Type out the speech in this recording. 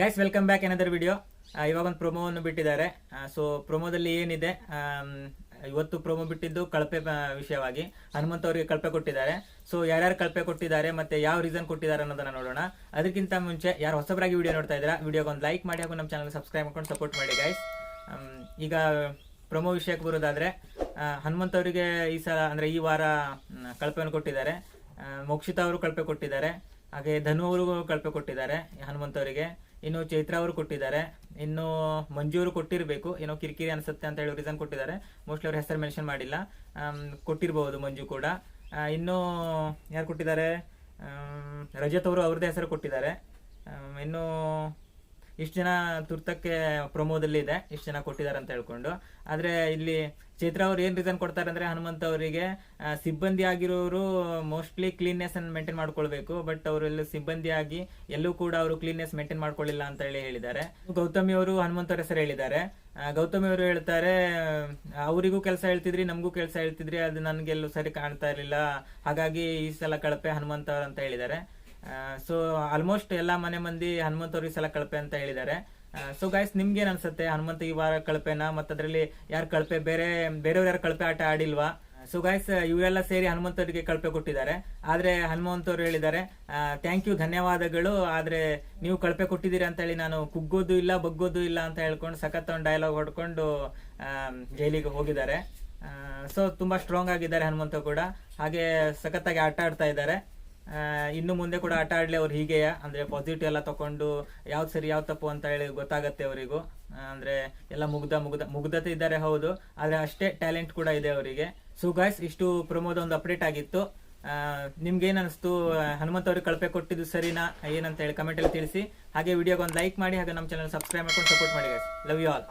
Guys welcome back another video ಇವಾಗ ಒಂದು ಪ್ರೊಮೋವನ್ನು ಬಿಟ್ಟಿದ್ದಾರೆ. ಸೊ ಪ್ರೊಮೋದಲ್ಲಿ ಏನಿದೆ? ಇವತ್ತು ಪ್ರೊಮೋ ಬಿಟ್ಟಿದ್ದು ಕಳಪೆ ವಿಷಯವಾಗಿ. ಹನುಮಂತ ಅವರಿಗೆ ಕಳಪೆ ಕೊಟ್ಟಿದ್ದಾರೆ. ಸೊ ಯಾರ್ಯಾರು ಕಳಪೆ ಕೊಟ್ಟಿದ್ದಾರೆ ಮತ್ತೆ ಯಾವ ರೀಸನ್ ಕೊಟ್ಟಿದ್ದಾರೆ ಅನ್ನೋದನ್ನ ನೋಡೋಣ. ಅದಕ್ಕಿಂತ ಮುಂಚೆ, ಯಾರು ಹೊಸಬರಾಗಿ ವಿಡಿಯೋ ನೋಡ್ತಾ ಇದ್ದೀರಾ ವಿಡಿಯೋಗೆ ಒಂದು ಲೈಕ್ ಮಾಡಿ ಹಾಗೂ ನಮ್ಮ ಚಾನಲ್ ಸಬ್ಸ್ಕ್ರೈಬ್ ಮಾಡ್ಕೊಂಡು ಸಪೋರ್ಟ್ ಮಾಡಿ ಗೈಸ್ ಈಗ ಪ್ರೊಮೋ ವಿಷಯಕ್ಕೆ ಬರೋದಾದ್ರೆ ಹನುಮಂತ ಅವರಿಗೆ ಈ ಸಲ, ಅಂದ್ರೆ ಈ ವಾರ ಕಳಪೆಯನ್ನು ಕೊಟ್ಟಿದ್ದಾರೆ. ಮೋಕ್ಷಿತಾ ಅವರು ಕಳಪೆ ಕೊಟ್ಟಿದ್ದಾರೆ. ಹಾಗೆ ಧನು ಅವರು ಕಳಪೆ ಕೊಟ್ಟಿದ್ದಾರೆ ಹನುಮಂತ ಅವರಿಗೆ. ಇನ್ನು ಚೈತ್ರ ಅವರು ಕೊಟ್ಟಿದ್ದಾರೆ. ಇನ್ನು ಮಂಜು ಅವರು ಕೊಟ್ಟಿರಬೇಕು. ಏನೋ ಕಿರಿಕಿರಿ ಅನಿಸುತ್ತೆ ಅಂತ ಹೇಳಿ ರೀಸನ್ ಕೊಟ್ಟಿದ್ದಾರೆ. ಮೋಸ್ಟ್ಲಿ ಅವ್ರ ಹೆಸರು ಮೆನ್ಷನ್ ಮಾಡಿಲ್ಲ. ಕೊಟ್ಟಿರಬಹುದು ಮಂಜು ಕೂಡ. ಇನ್ನು ಯಾರು ಕೊಟ್ಟಿದ್ದಾರೆ? ರಜತ್ ಅವರು ಅವ್ರದ್ದೇ ಹೆಸರು ಕೊಟ್ಟಿದ್ದಾರೆ. ಇನ್ನು ಇಷ್ಟು ಜನ ತುರ್ತಕ್ಕೆ ಪ್ರೊಮೋದಲ್ಲಿ ಇದೆ ಇಷ್ಟು ಜನ ಕೊಟ್ಟಿದ್ದಾರೆ ಅಂತ ಹೇಳ್ಕೊಂಡು. ಆದ್ರೆ ಇಲ್ಲಿ ಚೈತ್ರ ಅವ್ರು ಏನು ರೀಸನ್ ಕೊಡ್ತಾರೆ ಅಂದ್ರೆ ಹನುಮಂತ ಅವರಿಗೆ ಸಿಬ್ಬಂದಿ ಆಗಿರೋರು ಮೋಸ್ಟ್ಲಿ ಕ್ಲೀನ್ನೆಸ್ ಅನ್ನು ಮೇಂಟೈನ್ ಮಾಡ್ಕೊಳ್ಬೇಕು ಬಟ್ ಅವರೆಲ್ಲ ಸಿಬ್ಬಂದಿ ಆಗಿ ಎಲ್ಲೂ ಕೂಡ ಅವರು ಕ್ಲೀನ್ನೆಸ್ ಮೇಂಟೈನ್ ಮಾಡ್ಕೊಳ್ಳಿಲ್ಲ ಅಂತ ಹೇಳಿ ಹೇಳಿದ್ದಾರೆ. ಗೌತಮಿ ಅವರು ಹನುಮಂತ ಅವ್ರ ಹೆಸರು ಹೇಳಿದ್ದಾರೆ. ಗೌತಮಿ ಅವರು ಹೇಳ್ತಾರೆ ಅವರಿಗೂ ಕೆಲಸ ಹೇಳ್ತಿದ್ರಿ, ನಮಗೂ ಕೆಲಸ ಹೇಳ್ತಿದ್ರಿ, ಅದು ನನಗೆಲ್ಲೂ ಸರಿ ಕಾಣ್ತಾ ಇರಲಿಲ್ಲ. ಹಾಗಾಗಿ ಈ ಸಲ ಕಳಪೆ ಹನುಮಂತ ಅವ್ರು ಅಂತ ಹೇಳಿದ್ದಾರೆ. ಸೊ ಆಲ್ಮೋಸ್ಟ್ ಎಲ್ಲಾ ಮನೆ ಮಂದಿ ಹನುಮಂತ ಅವ್ರಿಗೆ ಸಲ ಕಳಪೆ ಅಂತ ಹೇಳಿದ್ದಾರೆ. ಸೊ ಗಾಯ್ಸ್ ನಿಮ್ಗೆ ಏನ್ ಅನ್ಸುತ್ತೆ? ಹನುಮಂತ ಈ ವಾರ ಕಳಪೆನಾ? ಮತ್ತೆ ಅದರಲ್ಲಿ ಯಾರು ಕಳಪೆ? ಬೇರೆ, ಬೇರೆಯವ್ರು ಯಾರು ಕಳಪೆ ಆಟ ಆಡಿಲ್ವಾ? ಸೊ ಗಾಯ್ಸ್ ಇವರೆಲ್ಲ ಸೇರಿ ಹನುಮಂತವರಿಗೆ ಕಳಪೆ ಕೊಟ್ಟಿದ್ದಾರೆ. ಆದ್ರೆ ಹನುಮಂತ ಅವರು ಹೇಳಿದ್ದಾರೆ ಥ್ಯಾಂಕ್ ಯು ಧನ್ಯವಾದಗಳು. ಆದ್ರೆ, ನೀವು ಕಳಪೆ ಕೊಟ್ಟಿದ್ದೀರಿ ಅಂತ ಹೇಳಿ ನಾನು ಕುಗ್ಗೋದು ಇಲ್ಲ, ಬಗ್ಗೋದು ಇಲ್ಲ ಅಂತ ಹೇಳ್ಕೊಂಡು ಸಖತ್ ಒಂದು ಡೈಲಾಗ್ ಹೊಡ್ಕೊಂಡು ಜೈಲಿಗೆ ಹೋಗಿದ್ದಾರೆ. ಸೊ ತುಂಬಾ ಸ್ಟ್ರಾಂಗ್ ಆಗಿದ್ದಾರೆ ಹನುಮಂತ ಕೂಡ. ಹಾಗೆ ಸಖತ್ತಾಗಿ ಆಟ ಆಡ್ತಾ ಇದ್ದಾರೆ. ಇನ್ನು ಮುಂದೆ ಕೂಡ ಆಟ ಆಡಲಿ ಅವ್ರು ಹೀಗೆಯಾ? ಅಂದ್ರೆ ಪಾಸಿಟಿವ್ ಎಲ್ಲ ತಕೊಂಡು ಯಾವ್ದು ಸರಿ, ಯಾವ್ದು ತಪ್ಪು ಅಂತ ಹೇಳಿ ಗೊತ್ತಾಗತ್ತೆ ಅವರಿಗೂ. ಅಂದ್ರೆ ಎಲ್ಲ ಮುಗ್ಧ ಮುಗ್ದ ಮುಗ್ಧತೆ ಇದ್ದಾರೆ ಹೌದು. ಆದರೆ ಅಷ್ಟೇ ಟ್ಯಾಲೆಂಟ್ ಕೂಡ ಇದೆ ಅವರಿಗೆ. ಸೊ ಗಾಯ್ಸ್ ಇಷ್ಟು ಪ್ರಮೋದ ಒಂದು ಅಪ್ಡೇಟ್ ಆಗಿತ್ತು. ನಿಮ್ಗೇನ್ ಅನಿಸ್ತು? ಹನುಮಂತ ಅವ್ರಿಗೆ ಕಳಪೆ ಕೊಟ್ಟಿದ್ದು ಸರಿನಾ? ಏನಂತ ಹೇಳಿ ಕಮೆಂಟಲ್ಲಿ ತಿಳಿಸಿ. ಹಾಗೆ ವಿಡಿಯೋಗೆ ಒಂದು ಲೈಕ್ ಮಾಡಿ ಹಾಗೆ ನಮ್ಮ ಚಾನಲ್ ಸಬ್ಸ್ಕ್ರೈಬ್ ಮಾಡ್ಕೊಂಡು ಸಪೋರ್ಟ್ ಮಾಡಿ ಗಾಯ್ಸ್ ಲವ್ ಯು ಆಲ್